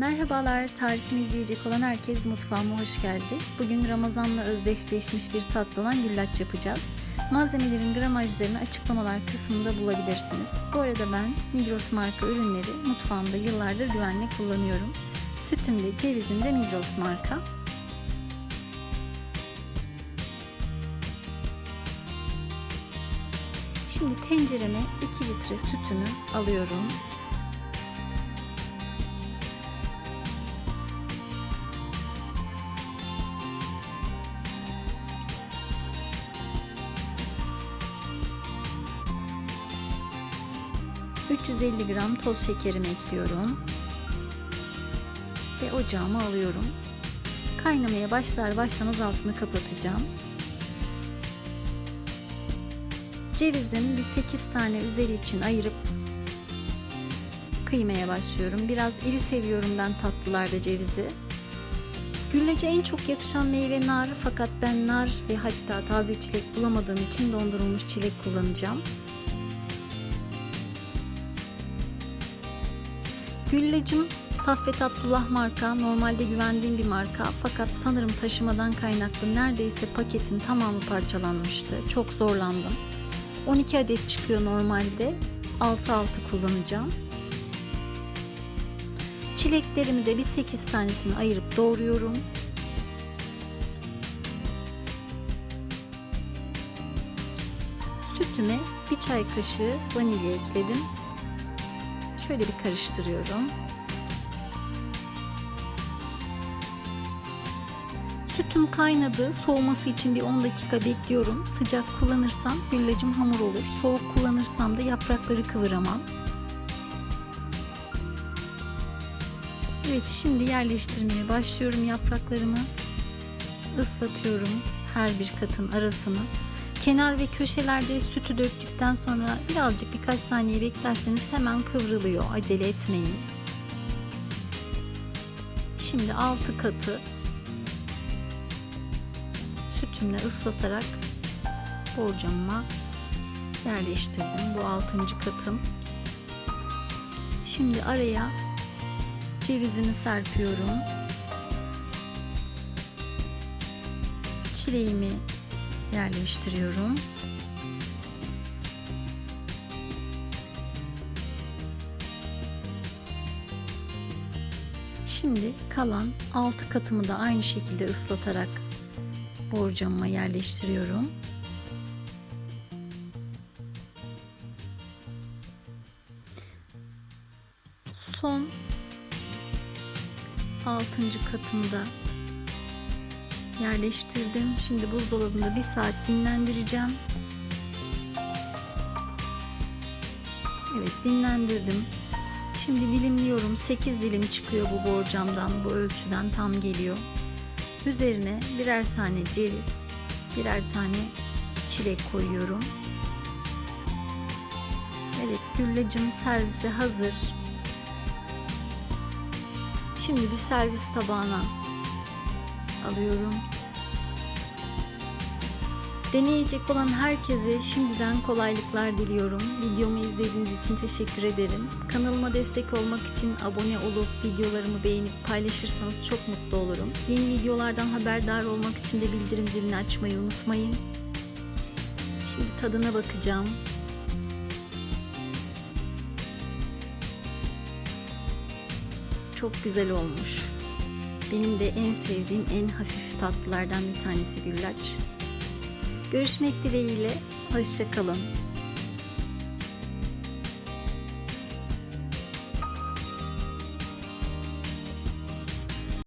Merhabalar, tarifimi izleyecek olan herkes mutfağıma hoş geldi. Bugün Ramazan'la özdeşleşmiş bir tatlı olan güllaç yapacağız. Malzemelerin gramajlarını açıklamalar kısmında bulabilirsiniz. Bu arada ben Migros marka ürünleri mutfağımda yıllardır güvenle kullanıyorum. Sütüm de Migros marka. Şimdi tencereme 2 litre sütümü alıyorum. ...350 gram toz şekerimi ekliyorum. Ve ocağıma alıyorum. Kaynamaya başlar başlamaz altını kapatacağım. Cevizin bir 8 tane üzeri için ayırıp kıymaya başlıyorum. Biraz iri seviyorum ben tatlılarda cevizi. Güllece en çok yakışan meyve nar fakat ben nar ve hatta taze çilek bulamadığım için dondurulmuş çilek kullanacağım. Güllecim Saffet Abdullah marka normalde güvendiğim bir marka fakat sanırım taşımadan kaynaklı neredeyse paketin tamamı parçalanmıştı. Çok zorlandım. 12 adet çıkıyor normalde. 6-6 kullanacağım. Çileklerimi de bir 8 tanesini ayırıp doğruyorum. Sütüme bir çay kaşığı vanilya ekledim. Şöyle bir karıştırıyorum. Sütüm kaynadı. Soğuması için bir 10 dakika bekliyorum. Sıcak kullanırsam güllacım hamur olur. Soğuk kullanırsam da yaprakları kıvıramam. Evet şimdi yerleştirmeye başlıyorum yapraklarımı. Islatıyorum her bir katın arasını. Kenar ve köşelerde sütü döktükten sonra birazcık birkaç saniye beklerseniz hemen kıvrılıyor. Acele etmeyin. Şimdi altı katı sütümle ıslatarak borcamıma yerleştirdim. Bu altıncı katım. Şimdi araya cevizimi serpiyorum. Çileğimi yerleştiriyorum. Şimdi kalan altı katımı da aynı şekilde ıslatarak borcamıma yerleştiriyorum. Son altıncı katımda yerleştirdim. Şimdi buzdolabında bir saat dinlendireceğim. Evet dinlendirdim. Şimdi dilimliyorum. 8 dilim çıkıyor bu borcamdan. Bu ölçüden tam geliyor. Üzerine birer tane ceviz, birer tane çilek koyuyorum. Evet güllacım servise hazır. Şimdi bir servis tabağına alıyorum. Deneyecek olan herkese şimdiden kolaylıklar diliyorum. Videomu izlediğiniz için teşekkür ederim. Kanalıma destek olmak için abone olup videolarımı beğenip paylaşırsanız çok mutlu olurum. Yeni videolardan haberdar olmak için de bildirim zilini açmayı unutmayın. Şimdi tadına bakacağım. Çok güzel olmuş. Benim de en sevdiğim en hafif tatlılardan bir tanesi güllaç. Görüşmek dileğiyle. Hoşçakalın.